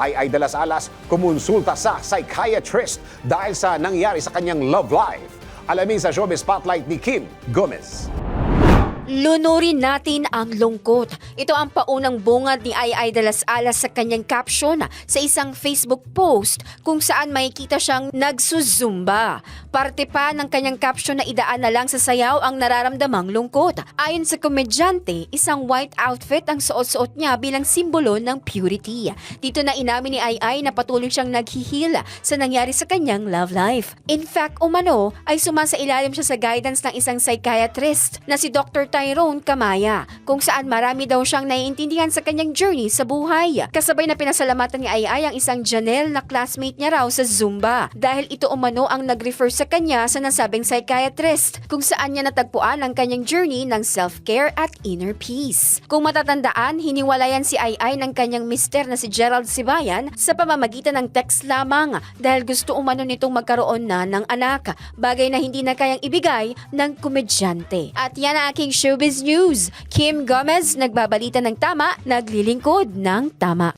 ay ay dalas alas kumonsulta sa psychiatrist dahil sa nangyari sa kanyang love life. Alamin sa showbiz spotlight ni Kim Gomez. Lunurin natin ang lungkot. Ito ang paunang bungad ni Ay Ay de las Alas sa kanyang caption sa isang Facebook post kung saan makikita siyang nagsusumba. Parte pa ng kanyang caption na idaan na lang sa sayaw ang nararamdamang lungkot. Ayon sa komedyante, isang white outfit ang suot-suot niya bilang simbolo ng purity. Dito na inamin ni Ay Ay na patuloy siyang naghihil sa nangyari sa kanyang love life. In fact, umano ay sumasa ilalim siya sa guidance ng isang psychiatrist na si Dr. Tyrone Kamaya kung saan marami daw siyang naiintindihan sa kanyang journey sa buhay. Kasabay na pinasalamatan ni Ay ang isang Janelle na classmate niya raw sa Zumba dahil ito umano ang nag-refer sa kanya sa nasabing psychiatrist kung saan niya natagpuan ang kanyang journey ng self-care at inner peace. Kung matatandaan, hiniwalayan si Ay ng kanyang mister na si Gerald Sibayan sa pamamagitan ng text lamang dahil gusto umano nitong magkaroon na ng anak, bagay na hindi na kayang ibigay ng komedyante. At yan ang aking showbiz news. Kim Gomez, nagbabalita ng tama, naglilingkod ng tama.